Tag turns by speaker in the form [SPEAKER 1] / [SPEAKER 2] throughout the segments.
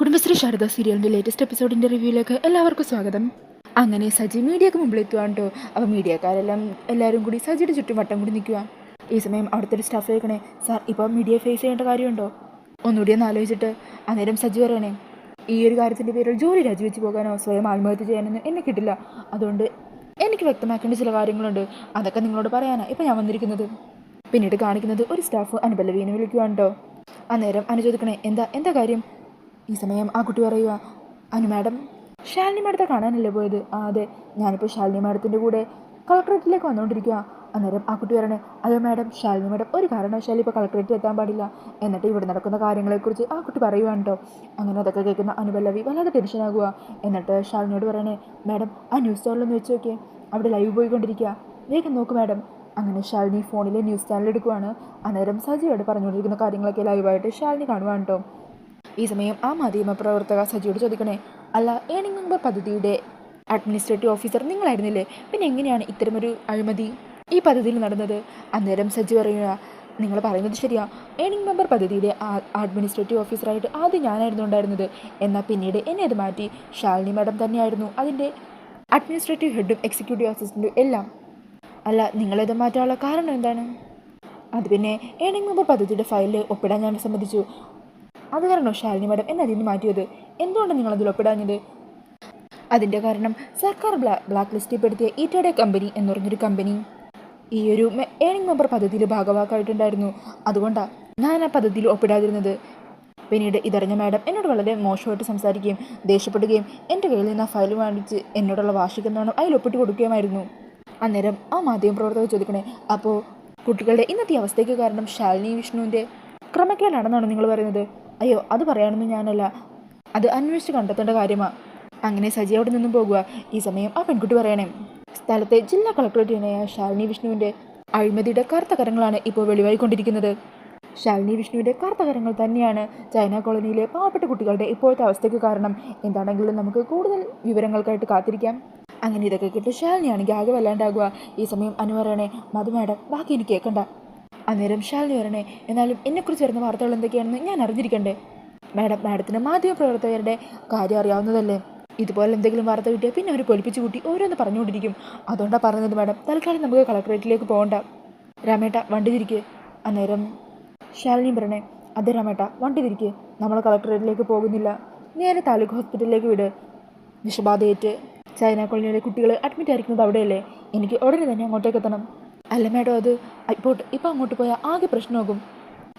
[SPEAKER 1] കുടുംബശ്രീ ശാരദ സീരിയലിന്റെ ലേറ്റസ്റ്റ് എപ്പിസോഡിന്റെ റിവ്യൂയിലേക്ക് എല്ലാവർക്കും സ്വാഗതം. അങ്ങനെ സജി മീഡിയക്ക് മുമ്പിൽ എത്തുവാണ് കേട്ടോ അപ്പോൾ മീഡിയക്കാരെല്ലാം എല്ലാവരും കൂടി സജിയുടെ ചുറ്റും വട്ടം കൂടി നിൽക്കുക ഈ സമയം അവിടുത്തെ ഒരു സ്റ്റാഫ് കേൾക്കണേ. സാർ ഇപ്പോൾ മീഡിയ ഫേസ് ചെയ്യേണ്ട കാര്യമുണ്ടോ? ഒന്നുകൂടി ഒന്ന് ആലോചിച്ചിട്ട് അന്നേരം സജി പറയണേ. ഈ ഒരു കാര്യത്തിന്റെ പേരിൽ ജോലി രാജിവെച്ച് പോകാനോ സ്വയം ആത്മഹത്യ ചെയ്യാനൊന്നും എന്നെ കിട്ടില്ല. അതുകൊണ്ട് എനിക്ക് വ്യക്തമാക്കേണ്ട ചില കാര്യങ്ങളുണ്ട്. അതൊക്കെ നിങ്ങളോട് പറയാനാണ് ഇപ്പം ഞാൻ വന്നിരിക്കുന്നത്. പിന്നീട് കാണിക്കുന്നത് ഒരു സ്റ്റാഫ് അനുപല്ലവീനെ വിളിക്കുവാണ്ടോ? അന്നേരം അനു ചോദിക്കണേ എന്താ എന്താ കാര്യം? ഈ സമയം ആ കുട്ടി പറയുക അനു മാഡം ശാലിനി മാഡത്തെ കാണാനല്ലേ പോയത്? ആ അതെ. ഞാനിപ്പോൾ ശാലിനി മാഡത്തിന്റെ കൂടെ കളക്ടറേറ്റിലേക്ക് വന്നുകൊണ്ടിരിക്കുക അന്നേരം ആ കുട്ടി പറയണേ അയ്യോ മാഡം ശാലിനി മാഡം ഒരു കാരണവശാലും ഇപ്പോൾ കളക്ടറേറ്റിൽ എത്താൻ പാടില്ല. എന്നിട്ട് ഇവിടെ നടക്കുന്ന കാര്യങ്ങളെക്കുറിച്ച് ആ കുട്ടി പറയുവാണ് കേട്ടോ അങ്ങനെ അതൊക്കെ കേൾക്കുന്ന അനുപല്ലവി വല്ലാതെ ടെൻഷനാകുക എന്നിട്ട് ശാലിനിയോട് പറയണേ മാഡം ആ ന്യൂസ് ചാനലൊന്ന് വെച്ച് നോക്കിയേ. അവിടെ ലൈവ് പോയിക്കൊണ്ടിരിക്കുക വേഗം നോക്ക് മാഡം. അങ്ങനെ ശാലിനി ഫോണിലെ ന്യൂസ് ചാനൽ എടുക്കുവാണ്. അന്നേരം സജീവായിട്ട് പറഞ്ഞുകൊണ്ടിരിക്കുന്ന കാര്യങ്ങളൊക്കെ ലൈവായിട്ട് ശാലിനി കാണുവാണ് കേട്ടോ ഈ സമയം ആ മാധ്യമ പ്രവർത്തക സജിയോട് ചോദിക്കണേ അല്ല ഏണിംഗ് നമ്പർ പദ്ധതിയുടെ അഡ്മിനിസ്ട്രേറ്റീവ് ഓഫീസർ നിങ്ങളായിരുന്നില്ലേ? പിന്നെ എങ്ങനെയാണ് ഇത്തരമൊരു അഴിമതി ഈ പദ്ധതിയിൽ നടന്നത്? അന്നേരം സജി പറയുക നിങ്ങൾ പറയുന്നത് ശരിയാ. ഏണിംഗ് മെമ്പർ പദ്ധതിയുടെ അഡ്മിനിസ്ട്രേറ്റീവ് ഓഫീസറായിട്ട് ആദ്യം ഞാനായിരുന്നു ഉണ്ടായിരുന്നത്. എന്നാൽ പിന്നീട് എന്നെ അത് മാറ്റി. ശാലിനി മാഡം തന്നെയായിരുന്നു അതിന്റെ അഡ്മിനിസ്ട്രേറ്റീവ് ഹെഡും എക്സിക്യൂട്ടീവ് അസിസ്റ്റന്റും എല്ലാം. അല്ല നിങ്ങളിത് മാറ്റാനുള്ള കാരണം എന്താണ്? അത് പിന്നെ ഏണിംഗ് മെമ്പർ പദ്ധതിയുടെ ഫയലിൽ ഒപ്പിടാൻ ഞാൻ സമ്മതിച്ചു. അത് കാരണോ ശാലിനി മാഡം എന്നെ അതിൽ നിന്ന് മാറ്റിയത്? എന്തുകൊണ്ടാണ് നിങ്ങൾ അതിൽ ഒപ്പിടാഞ്ഞത്? അതിന്റെ കാരണം സർക്കാർ ബ്ലാ ബ്ലാക്ക് ലിസ്റ്റിൽ പെടുത്തിയ ഈറ്റയുടെ കമ്പനി എന്ന് പറഞ്ഞൊരു കമ്പനി. ഈ ഒരു ഏണിംഗ് മെമ്പർ പദ്ധതിയിൽ ഭാഗവാക്കായിട്ടുണ്ടായിരുന്നു അതുകൊണ്ടാണ് ഞാൻ ആ പദ്ധതിയിൽ ഒപ്പിടാതിരുന്നത്. പിന്നീട് ഇതറിഞ്ഞ മാഡം എന്നോട് വളരെ മോശമായിട്ട് സംസാരിക്കുകയും ദേഷ്യപ്പെടുകയും എന്റെ കയ്യിൽ നിന്ന് ആ ഫയൽ വാങ്ങിച്ച് എന്നോടുള്ള വാർഷികെന്നോണം അതിൽ ഒപ്പിട്ട് കൊടുക്കുകയുമായിരുന്നു. അന്നേരം ആ മാധ്യമ പ്രവർത്തകർ ചോദിക്കണേ അപ്പോൾ കുട്ടികളുടെ ഇന്നത്തെ അവസ്ഥയ്ക്ക് കാരണം ശാലിനി വിഷ്ണുവിന്റെ ക്രമക്കേടാണെന്നാണ് നിങ്ങൾ പറയുന്നത്? അയ്യോ അത് പറയാനൊന്നും ഞാനല്ല. അത് അന്വേഷിച്ച് കണ്ടെത്തേണ്ട കാര്യമാണ് അങ്ങനെ സജി അവിടെ നിന്നും പോകുക ഈ സമയം ആ പെൺകുട്ടി പറയണേ. സ്ഥലത്തെ ജില്ലാ കളക്ടറേറ്റിനായ ശാലിനി വിഷ്ണുവിന്റെ അഴിമതിയുടെ കറുത്ത കരങ്ങളാണ് ഇപ്പോൾ വെളിവായിക്കൊണ്ടിരിക്കുന്നത്. ശാലിനി വിഷ്ണുവിന്റെ കറുത്ത കരങ്ങൾ തന്നെയാണ് ചൈന കോളനിയിലെ പാവപ്പെട്ട കുട്ടികളുടെ ഇപ്പോഴത്തെ അവസ്ഥയ്ക്ക് കാരണം. എന്താണെങ്കിലും നമുക്ക് കൂടുതൽ വിവരങ്ങൾക്കായിട്ട് കാത്തിരിക്കാം. അങ്ങനെ ഇതൊക്കെ കേട്ട് ശാലിനിയാണെങ്കിൽ ആകെ വല്ലാണ്ടാകുക ഈ സമയം അനു പറയണേ മധു മാഡം ബാക്കി എനിക്ക് കേൾക്കണ്ട. അന്നേരം ശാലിനി വരണേ എന്നാലും എന്നെക്കുറിച്ച് വരുന്ന വാർത്തകൾ എന്തൊക്കെയാണെന്ന് ഞാൻ അറിഞ്ഞിരിക്കണ്ടേ? മാഡം മാഡത്തിന് മാധ്യമപ്രവർത്തകരുടെ കാര്യം അറിയാവുന്നതല്ലേ? ഇതുപോലെ എന്തെങ്കിലും വാർത്ത കിട്ടിയാൽ പിന്നെ അവർ പൊലിപ്പിച്ച് കൂട്ടി ഓരോന്ന് പറഞ്ഞുകൊണ്ടിരിക്കും. അതുകൊണ്ടാണ് പറഞ്ഞത് മാഡം. തൽക്കാലം നമുക്ക് കളക്ടറേറ്റിലേക്ക് പോകണ്ട. രാമേട്ട വണ്ടി തിരിക്ക്. അന്നേരം ശാലിനി പറഞ്ഞേ അതെ രാമേട്ട വണ്ടി തിരിക്ക്. നമ്മൾ കളക്ടറേറ്റിലേക്ക് പോകുന്നില്ല. നേരെ താലൂക്ക് ഹോസ്പിറ്റലിലേക്ക് വിട്. വിഷബാധയേറ്റ് ചൈന കോളനിയിലെ കുട്ടികൾ അഡ്മിറ്റ് ആയിരിക്കുന്നത് അവിടെയല്ലേ? എനിക്ക് ഉടനെ തന്നെ അങ്ങോട്ടേക്ക് എത്തണം. അല്ല മാഡം അത് ഇപ്പോൾ ഇപ്പം അങ്ങോട്ട് പോയാൽ ആകെ പ്രശ്നമാകും.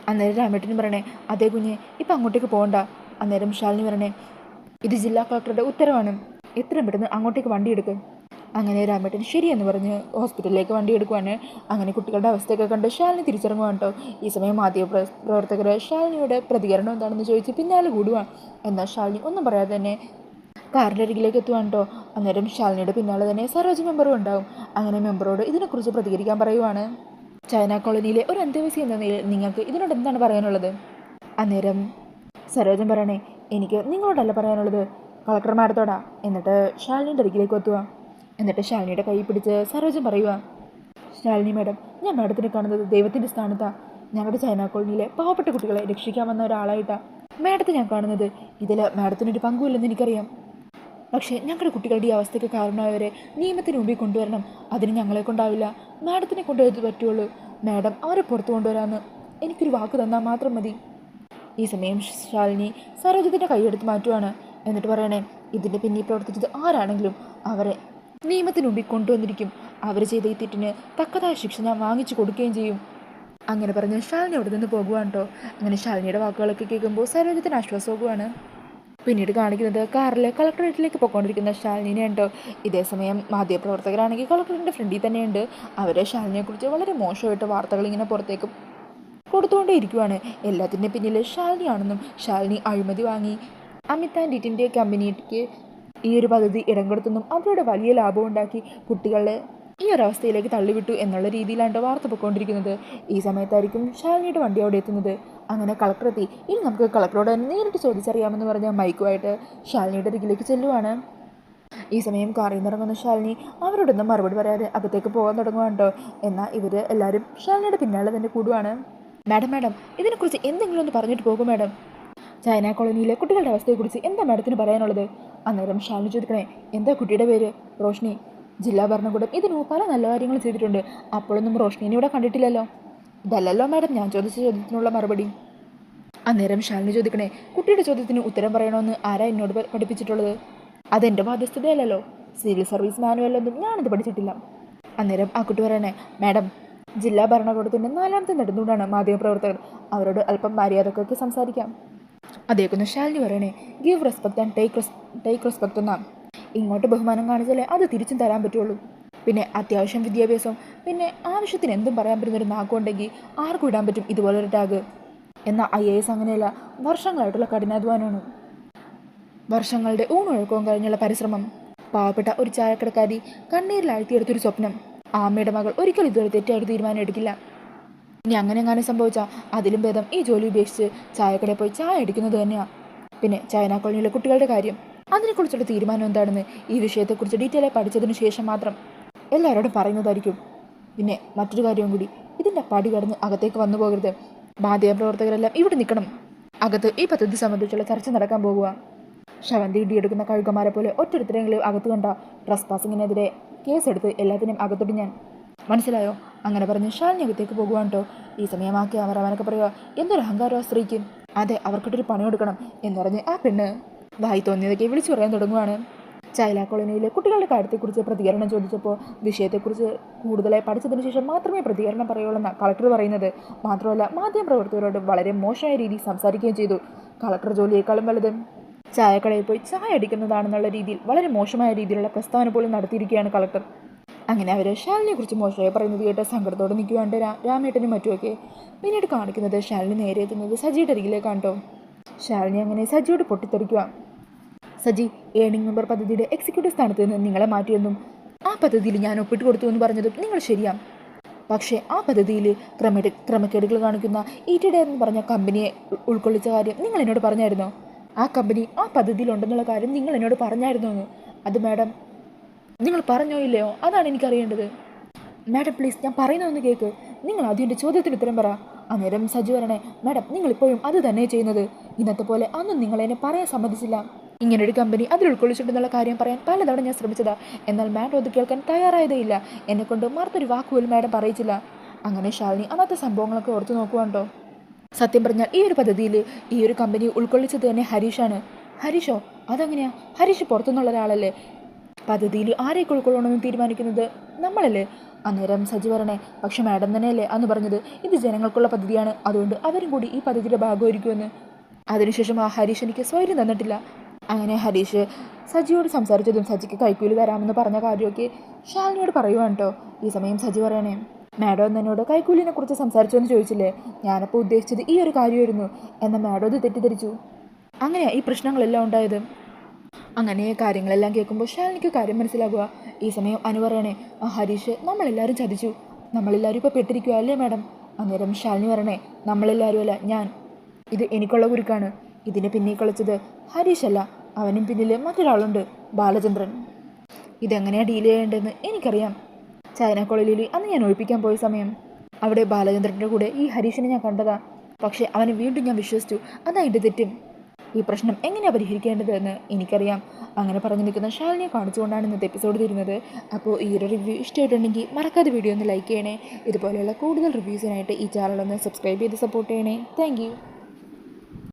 [SPEAKER 1] അന്നേരം രാമേട്ടിന് പറയണേ അതേ കുഞ്ഞെ ഇപ്പം അങ്ങോട്ടേക്ക് പോകണ്ട അന്നേരം ശാലിനി പറയണേ ഇത് ജില്ലാ കളക്ടറുടെ ഉത്തരവാണ്. എത്രയും പെട്ടെന്ന് അങ്ങോട്ടേക്ക് വണ്ടി എടുക്കും. അങ്ങനെ രാമേട്ടൻ ശരിയെന്ന് പറഞ്ഞ് ഹോസ്പിറ്റലിലേക്ക് വണ്ടി എടുക്കുവാണ്. അങ്ങനെ കുട്ടികളുടെ അവസ്ഥയൊക്കെ കണ്ട് ശാലിനി തിരിച്ചിറങ്ങുവാണ് കേട്ടോ ഈ സമയം മാധ്യമ പ്ര- പ്രവർത്തകർ ശാലിനിയുടെ പ്രതികരണം എന്താണെന്ന് ചോദിച്ച് പിന്നാലെ കൂടുവാണ് എന്നാൽ ശാലിനി ഒന്നും പറയാതെ തന്നെ കാറിന്റെ അരികിലേക്ക് എത്തുവാണ് കേട്ടോ അന്നേരം ശാലിനിയുടെ പിന്നാലെ തന്നെ സരോജ് മെമ്പറും ഉണ്ടാവും. അങ്ങനെ മെമ്പറോട് ഇതിനെക്കുറിച്ച് പ്രതികരിക്കാൻ പറയുവാണ്. ചൈന കോളനിയിലെ ഒരു അന്തേവാസി എന്ന നിലയിൽ നിങ്ങൾക്ക് ഇതിനോട് എന്താണ് പറയാനുള്ളത്? അന്നേരം സരോജൻ പറയണേ എനിക്ക് നിങ്ങളോടല്ല പറയാനുള്ളത്. കളക്ടർ മാഡത്തോടാ. എന്നിട്ട് ശാലിനിയുടെ അരികിലേക്ക് എത്തുക. എന്നിട്ട് ശാലിനിയുടെ കൈ പിടിച്ച് സരോജൻ പറയുക ശാലിനി മാഡം ഞാൻ മാഡത്തിനെ കാണുന്നത് ദൈവത്തിന്റെ സ്ഥാനത്താണ് ഞങ്ങളുടെ ചൈന കോളനിയിലെ പാവപ്പെട്ട കുട്ടികളെ രക്ഷിക്കാൻ രക്ഷിക്കാമെന്ന ഒരാളായിട്ടാണ് മാഡത്തെ ഞാൻ കാണുന്നത്. ഇതിൽ മാഡത്തിനൊരു പങ്കുമില്ലെന്ന് എനിക്കറിയാം. പക്ഷേ ഞങ്ങളുടെ കുട്ടികളുടെ ഈ അവസ്ഥയ്ക്ക് കാരണമായവരെ നിയമത്തിന് മുമ്പിൽ കൊണ്ടുവരണം. അതിന് ഞങ്ങളെ കൊണ്ടാവില്ല. മാഡത്തിനെ കൊണ്ടേ പറ്റുള്ളൂ. മാഡം അവരെ പുറത്തു കൊണ്ടുവരാമെന്ന് എനിക്കൊരു വാക്ക് തന്നാൽ മാത്രം മതി. ഈ സമയം ശാലിനി സരോജത്തിന്റെ കൈയെടുത്ത് മാറ്റുവാണ്. എന്നിട്ട് പറയണേ ഇതിന്റെ പിന്നിൽ പ്രവർത്തിച്ചത് ആരാണെങ്കിലും അവരെ നിയമത്തിന് മുമ്പിൽ കൊണ്ടുവന്നിരിക്കും. അവർ ചെയ്ത ഈ തെറ്റിന് തക്കതായ ശിക്ഷ ഞാൻ വാങ്ങിച്ചു കൊടുക്കുകയും ചെയ്യും. അങ്ങനെ പറഞ്ഞ് ശാലിനി അവിടെ നിന്ന് പോകുവാണ് കേട്ടോ അങ്ങനെ ശാലിനിയുടെ വാക്കുകളൊക്കെ കേൾക്കുമ്പോൾ സരോജത്തിന് ആശ്വാസമാകുവാണ്. പിന്നീട് കാണിക്കുന്നത് കാറിലെ കളക്ടറേറ്റിലേക്ക് പോയിക്കൊണ്ടിരിക്കുന്ന ശാലിനിയുണ്ട് ഉണ്ടോ. ഇതേ സമയം മാധ്യമപ്രവർത്തകരാണെങ്കിൽ കളക്ടറിന്റെ ഫ്രണ്ടിൽ തന്നെയുണ്ട്. അവരെ ശാലിനിയെക്കുറിച്ച് വളരെ മോശമായിട്ട് വാർത്തകൾ ഇങ്ങനെ പുറത്തേക്ക് കൊടുത്തുകൊണ്ടേ ഇരിക്കുവാണ് എല്ലാത്തിന്റെ പിന്നിൽ ശാലിനിയാണെന്നും ശാലിനി അഴിമതി വാങ്ങി അമിത് ആൻഡ് ഇറ്റിന്റെ കമ്പനിക്ക് ഈ ഒരു പദ്ധതി ഇടം കൊടുത്തെന്നും അവരുടെ വലിയ ലാഭം ഉണ്ടാക്കി കുട്ടികളെ ഈ ഒരു അവസ്ഥയിലേക്ക് തള്ളിവിട്ടു എന്നുള്ള രീതിയിലാണ് വാർത്ത പൊയ്ക്കൊണ്ടിരിക്കുന്നത്. ഈ സമയത്തായിരിക്കും ശാലിനിയുടെ വണ്ടി അവിടെ എത്തുന്നത്. അങ്ങനെ കളക്ടറെത്തി ഇനി നമുക്ക് കളക്ടറോട് നേരിട്ട് ചോദിച്ചറിയാമെന്ന് പറഞ്ഞ മൈക്കുമായിട്ട് ശാലിനിയുടെ അരികിലേക്ക് ചെല്ലുവാണ്. ഈ സമയം കാറിൽ നിന്ന് ഇറങ്ങുന്ന ശാലിനി അവരോടൊന്നും മറുപടി പറയാതെ അകത്തേക്ക് പോകാൻ തുടങ്ങുവാണ്ടോ എന്നാൽ ഇവർ എല്ലാവരും ശാലിനിയുടെ പിന്നാലെ തന്നെ കൂടുവാണ്. മാഡം മാഡം ഇതിനെക്കുറിച്ച് എന്തെങ്കിലും ഒന്ന് പറഞ്ഞിട്ട് പോകും മാഡം. ചൈന കോളനിയിലെ കുട്ടികളുടെ അവസ്ഥയെക്കുറിച്ച് എന്താ മാഡത്തിന് പറയാനുള്ളത്? അന്നേരം ശാലിനി ചോദിക്കണേ എന്താ കുട്ടിയുടെ പേര്? റോഷ്നി. ജില്ലാ ഭരണകൂടം ഇതിനു പല നല്ല കാര്യങ്ങളും ചെയ്തിട്ടുണ്ട്. അപ്പോഴൊന്നും റോഷ്നിനെ ഇവിടെ കണ്ടിട്ടില്ലല്ലോ. ഇതല്ലല്ലോ മാഡം ഞാൻ ചോദിച്ച ചോദ്യത്തിനുള്ള മറുപടി. അന്നേരം ശാലിനി ചോദിക്കണേ കുട്ടിയുടെ ചോദ്യത്തിന് ഉത്തരം പറയണമെന്ന് ആരാ എന്നോട് പഠിപ്പിച്ചിട്ടുള്ളത്? അതെന്റെ ബാധ്യസ്ഥതയല്ലല്ലോ സിവിൽ സർവീസ് മാനുവലൊന്നും ഞാനത് പഠിച്ചിട്ടില്ല. അന്നേരം ആ കുട്ടി പറയണേ മാഡം ജില്ലാ ഭരണകൂടത്തിന്റെ നാലാമത്തെ നെടുന്നൂടാണ് മാധ്യമപ്രവർത്തകർ. അവരോട് അല്പം മര്യാദക്കൊക്കെ സംസാരിക്കാം. അതേക്കുന്ന ശാലിനി പറയണേ give respect and take take respect എന്നാ. ഇങ്ങോട്ട് ബഹുമാനം കാണിച്ചാലേ അത് തിരിച്ചും തരാൻ പറ്റുള്ളൂ. പിന്നെ അത്യാവശ്യം വിദ്യാഭ്യാസം പിന്നെ ആവശ്യത്തിന് എന്തും പറയാൻ പറ്റുന്നൊരു നാക്കുണ്ടെങ്കിൽ ആർക്കും ഇടാൻ പറ്റും ഇതുപോലൊരു ടാഗ് എന്നാൽ ഐ എ എസ് അങ്ങനെയല്ല വർഷങ്ങളായിട്ടുള്ള കഠിനാധ്വാനമാണ്. വർഷങ്ങളുടെ ഊണൊഴുക്കവും കഴിഞ്ഞുള്ള പരിശ്രമം പാവപ്പെട്ട ഒരു ചായക്കടക്കാരി കണ്ണീരിലാഴ്ത്തിയെടുത്തൊരു സ്വപ്നം. ആമ്മയുടെ മകൾ ഒരിക്കലും ഇതുവരെ തെറ്റായിട്ട് തീരുമാനം എടുക്കില്ല. ഇനി അങ്ങനെ എങ്ങാനും സംഭവിച്ചാൽ അതിലും ഭേദം ഈ ജോലി ഉപേക്ഷിച്ച് ചായക്കടയിൽ പോയി ചായ അടിക്കുന്നത് തന്നെയാണ് പിന്നെ ചൈന കോളനിയിലെ കുട്ടികളുടെ കാര്യം. അതിനെക്കുറിച്ചുള്ള തീരുമാനം എന്താണെന്ന് ഈ വിഷയത്തെക്കുറിച്ച് ഡീറ്റെയിൽ ആയി പഠിച്ചതിന് ശേഷം മാത്രം. എല്ലാവരോടും പറയുന്നതായിരിക്കും. പിന്നെ മറ്റൊരു കാര്യവും കൂടി ഇതിന്റെ പടി കടന്ന് അകത്തേക്ക് വന്നു പോകരുത്. മാധ്യമപ്രവർത്തകരെല്ലാം ഇവിടെ നിൽക്കണം. അകത്ത് ഈ പദ്ധതി സംബന്ധിച്ചുള്ള ചർച്ച നടക്കാൻ പോകുക. ശവന്തി ഇടിയെടുക്കുന്ന കഴുകന്മാരെ പോലെ ഒറ്റൊരുത്തരെങ്കിലും അകത്ത് കണ്ട ഡ്രസ് പാസിങ്ങിനെതിരെ കേസെടുത്ത് എല്ലാത്തിനും അകത്തോട്ട് ഞാൻ. മനസ്സിലായോ? അങ്ങനെ പറഞ്ഞ് ഷാലിനി അകത്തേക്ക് പോകുവാൻ കേട്ടോ ഈ സമയമാക്കി അവർ അവനൊക്കെ പറയുക എന്തൊരു അഹങ്കാരം സ്ത്രീക്ക്. അതെ അവർക്കിട്ടൊരു പണി കൊടുക്കണം എന്ന് പറഞ്ഞ് ആ പെണ്ണ് വായി തോന്നിയതൊക്കെ വിളിച്ചു പറയാൻ തുടങ്ങുവാണ്. ചൈല കോളനിയിലെ കുട്ടികളുടെ കാര്യത്തെക്കുറിച്ച് പ്രതികരണം ചോദിച്ചപ്പോൾ വിഷയത്തെക്കുറിച്ച് കൂടുതലായി പഠിച്ചതിന് ശേഷം മാത്രമേ പ്രതികരണം പറയുള്ളൂ കളക്ടർ പറയുന്നത്. മാത്രമല്ല മാധ്യമപ്രവർത്തകരോട് വളരെ മോശമായ രീതിയിൽ സംസാരിക്കുകയും ചെയ്തു. കളക്ടർ ജോലിയേക്കാളും വലുത്. ചായക്കടയിൽ പോയി ചായ അടിക്കുന്നതാണെന്നുള്ള രീതിയിൽ വളരെ മോശമായ രീതിയിലുള്ള പ്രസ്താവന പോലും നടത്തിയിരിക്കുകയാണ് കളക്ടർ. അങ്ങനെ അവർ ഷാലിനെ കുറിച്ച് മോശമായി പറയുന്നത് കേട്ട് സങ്കടത്തോടെ നിൽക്കുവാണ്ട് രാ രാമേട്ടനും മറ്റുമൊക്കെ. പിന്നീട് കാണിക്കുന്നത് ഷാലിന് നേരെ എത്തുന്നത് സജിയുടെ അരികിലേക്കാണ് കേട്ടോ. ഷാലിനെ അങ്ങനെ സജിയോട് പൊട്ടിത്തെറിക്കുക. സജി ഏണിംഗ് മെമ്പർ പദ്ധതിയുടെ എക്സിക്യൂട്ടീവ് സ്ഥാനത്ത് നിന്ന് നിങ്ങളെ മാറ്റിയെന്നും ആ പദ്ധതിയിൽ ഞാൻ ഒപ്പിട്ട് കൊടുത്തു എന്ന് പറഞ്ഞതും നിങ്ങൾ ശരിയാ. പക്ഷേ ആ പദ്ധതിയിൽ ക്രമേട് ക്രമക്കേടുകൾ കാണിക്കുന്ന ഇ ടി ഡി എന്ന് പറഞ്ഞ കമ്പനിയെ ഉൾക്കൊള്ളിച്ച കാര്യം നിങ്ങൾ എന്നോട് പറഞ്ഞായിരുന്നോ? ആ കമ്പനി ആ പദ്ധതിയിലുണ്ടെന്നുള്ള കാര്യം നിങ്ങൾ എന്നോട് പറഞ്ഞായിരുന്നോ എന്ന്? അത് മാഡം നിങ്ങൾ പറഞ്ഞോ ഇല്ലയോ? അതാണ് എനിക്കറിയേണ്ടത്. മാഡം പ്ലീസ് ഞാൻ പറയുന്നതെന്ന് കേൾക്ക് നിങ്ങൾ ആദ്യം എന്റെ ചോദ്യത്തിന് ഉത്തരം പറ. അന്നേരം സജീവരണേ മാഡം നിങ്ങളിപ്പോഴും അത് തന്നെ ചെയ്യുന്നത്. ഇന്നത്തെ പോലെ അന്നും നിങ്ങൾ എന്നെ പറയാൻ സമ്മതിച്ചില്ല. ഇങ്ങനൊരു കമ്പനി അതിൽ ഉൾക്കൊള്ളിച്ചിട്ടുണ്ടെന്നുള്ള കാര്യം പറയാൻ പലതവണ ഞാൻ ശ്രമിച്ചതാ. എന്നാൽ മാഡം അത് കേൾക്കാൻ തയ്യാറായതേ ഇല്ല എന്നെക്കൊണ്ട് മറുത്തൊരു വാക്കുപോലും മാഡം പറയിച്ചില്ല. അങ്ങനെ ശാലിനി അന്നത്തെ സംഭവങ്ങളൊക്കെ ഓർത്തു നോക്കുവാണ്ടോ? സത്യം പറഞ്ഞാൽ ഈ ഒരു പദ്ധതിയിൽ ഈ ഒരു കമ്പനി ഉൾക്കൊള്ളിച്ചത് തന്നെ ഹരീഷാണ്. ഹരീഷോ അതെങ്ങനെയാ? ഹരീഷ് പുറത്തുനിന്നുള്ള ഒരാളല്ലേ? പദ്ധതിയിൽ ആരെയൊക്കെ ഉൾക്കൊള്ളണമെന്ന് തീരുമാനിക്കുന്നത് നമ്മളല്ലേ? അന്നേരം സജി വരണേ പക്ഷെ മാഡം തന്നെയല്ലേ അന്ന് പറഞ്ഞത്. ഇത് ജനങ്ങൾക്കുള്ള പദ്ധതിയാണ്. അതുകൊണ്ട് അവരും കൂടി ഈ പദ്ധതിയുടെ ഭാഗമായിരിക്കുമെന്ന്. അതിനുശേഷം ആ ഹരീഷ് എനിക്ക് സ്വൈര്യം തന്നിട്ടില്ല. അങ്ങനെ ഹരീഷ് സജിയോട് സംസാരിച്ചതും സജിക്ക് കൈക്കൂലി തരാമെന്ന് പറഞ്ഞ കാര്യമൊക്കെ ഷാലിനിയോട് പറയുവാണ് കേട്ടോ ഈ സമയം സജി പറയണേ മാഡം ഒന്ന് എന്നോട് കൈക്കൂലിനെ കുറിച്ച് സംസാരിച്ചു എന്ന് ചോദിച്ചില്ലേ? ഞാനപ്പോൾ ഉദ്ദേശിച്ചത് ഈ ഒരു കാര്യമായിരുന്നു. എന്ന മാഡം ഇത് തെറ്റിദ്ധരിച്ചു. അങ്ങനെ ഈ പ്രശ്നങ്ങളെല്ലാം ഉണ്ടായത്. അങ്ങനെ കാര്യങ്ങളെല്ലാം കേൾക്കുമ്പോൾ ഷാലിനിക്ക് കാര്യം മനസ്സിലാകുക. ഈ സമയം അനു പറയണേ ആ ഹരീഷ് നമ്മളെല്ലാവരും ചതിച്ചു. നമ്മളെല്ലാവരും ഇപ്പോൾ പെട്ടിരിക്കുക അല്ലേ മാഡം? അന്നേരം ഷാലിനി പറയണേ നമ്മളെല്ലാവരും അല്ല ഞാൻ. ഇത് എനിക്കുള്ള കുരുക്കാണ്. ഇതിനെ പിന്നെ കളിച്ചത് ഹരീഷ് അല്ല. അവനും പിന്നിൽ മറ്റൊരാളുണ്ട് ബാലചന്ദ്രൻ. ഇതെങ്ങനെയാണ് ഡീൽ ചെയ്യേണ്ടതെന്ന് എനിക്കറിയാം. ചൈന കോളേജിൽ അന്ന് ഞാൻ ഒഴിപ്പിക്കാൻ പോയ സമയം. അവിടെ ബാലചന്ദ്രന്റെ കൂടെ ഈ ഹരീഷിനെ ഞാൻ കണ്ടതാ. പക്ഷേ അവനെ വീണ്ടും ഞാൻ വിശ്വസിച്ചു അതാ എന്റെ തെറ്റും. ഈ പ്രശ്നം എങ്ങനെയാണ് പരിഹരിക്കേണ്ടതെന്ന് എനിക്കറിയാം. അങ്ങനെ പറഞ്ഞു നിൽക്കുന്ന ഷാലിനെ കാണിച്ചുകൊണ്ടാണ് ഇന്നത്തെ എപ്പിസോഡ് തരുന്നത്. അപ്പോൾ ഈ ഒരു റിവ്യൂ ഇഷ്ടമായിട്ടുണ്ടെങ്കിൽ മറക്കാതെ വീഡിയോ ഒന്ന് ലൈക്ക് ചെയ്യണേ. ഇതുപോലെയുള്ള കൂടുതൽ റിവ്യൂസിനായിട്ട് ഈ ചാനൽ ഒന്ന് സബ്സ്ക്രൈബ് ചെയ്ത് സപ്പോർട്ട് ചെയ്യണേ. താങ്ക്